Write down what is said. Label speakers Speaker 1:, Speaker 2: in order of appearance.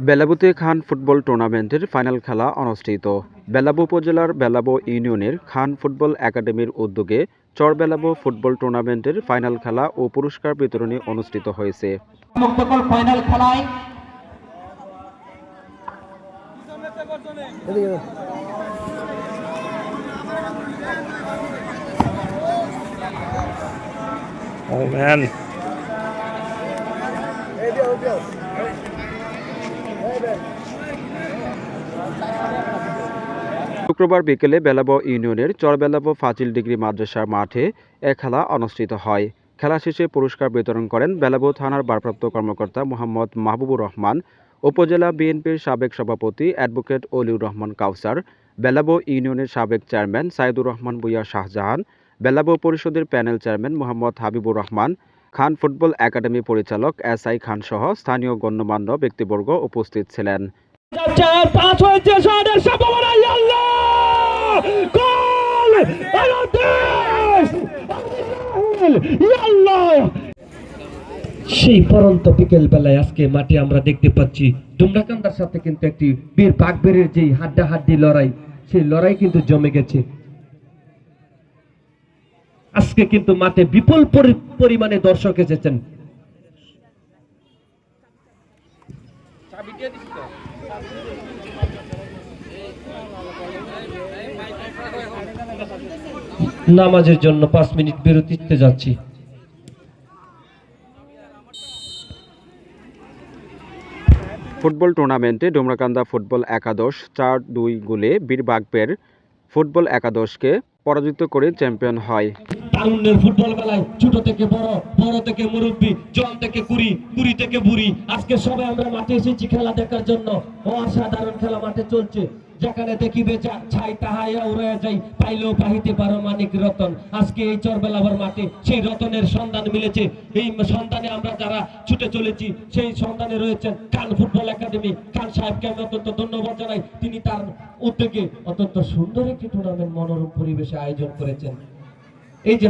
Speaker 1: বেলাবুতে খান football টুর্নামেন্টের final খেলা অনুষ্ঠিত বেলাবু উপজেলার বেলাবো ইউনিয়নের খান ফুটবল একাডেমির উদ্যোগে চরবেলাবো ফুটবল টুর্নামেন্টের ফাইনাল খেলা ও পুরস্কার বিতরণী অনুষ্ঠিত হয়েছে
Speaker 2: মুক্তকল ফাইনাল খেলায়
Speaker 3: Oh man.
Speaker 1: শুক্রবার বিকেলে বেলাবো ইউনিয়নের চরবেলাবো ফাজিল ডিগ্রি মাদ্রাসার মাঠে এ খেলা অনুষ্ঠিত হয়। খেলা শেষে পুরস্কার বিতরণ করেন বেলাবো থানার ভারপ্রাপ্ত কর্মকর্তা মোহাম্মদ মাহবুবুর রহমান, উপজেলা বিএনপির সাবেক সভাপতি অ্যাডভোকেট অলিউর রহমান কাউসার, বেলাবো ইউনিয়নের সাবেক চেয়ারম্যান সাইদুর রহমান বুইয়া শাহজাহান, বেলাবো পরিষদের panel chairman Mohammad Habibur Rahman Khan football academy পরিচালক এস আই খান সহ স্থানীয় গণ্যমান্য ব্যক্তিবর্গ উপস্থিত ছিলেন।
Speaker 4: সেই পরন্ত বিকেল বেলায় আজকে মাঠে আমরা দেখতে পাচ্ছি ডুমরাকান্দার সাথে কিন্তু একটি বীর বাঘবেরের যেই হাড্ডা হাড্ডি লড়াই, সেই লড়াই কিন্তু জমে গেছে। আজকে কিন্তু মাঠে বিপুল পরি- পরিমাণে দর্শক এসেছেন। নামাজের জন্য পাঁচ মিনিট বিরতিতে যাচ্ছি।
Speaker 1: ফুটবল টুর্নামেন্টে ডোমরাকান্দা ফুটবল একাদশ চার দুই গোলে বীর বাগপের ফুটবল একাদশকে পরাজিত করে চ্যাম্পিয়ন হয়।
Speaker 4: তারুণ্যের ফুটবল খেলায় ছোট থেকে বড় বড় থেকে মুরব্বী জল থেকে কুড়ি কুড়ি থেকে বুড়ি। আজকে সবাই আমরা মাঠে এসেছি খেলা দেখার জন্য। অসাধারণ খেলা মাঠে চলছে। যেখানে দেখিবে যা- ছাই তাহাইয়া উড়াইয়া যাই, পাইলেও পাহিতে পারো মানিক রতন। আজকে এই চরবেলাবার মাঠে সেই রতনের সন্ধান মিলেছে। এই সন্ধানে আমরা যারা ছুটে চলেছি, সেই সন্ধানে রয়েছেন কান ফুটবল একাডেমি। খান সাহেবকে আমি অত্যন্ত ধন্যবাদ জানাই। তিনি তার উদ্যোগে অত্যন্ত সুন্দর একটি টুর্নামেন্ট মনোরম পরিবেশে আয়োজন করেছেন। এই যে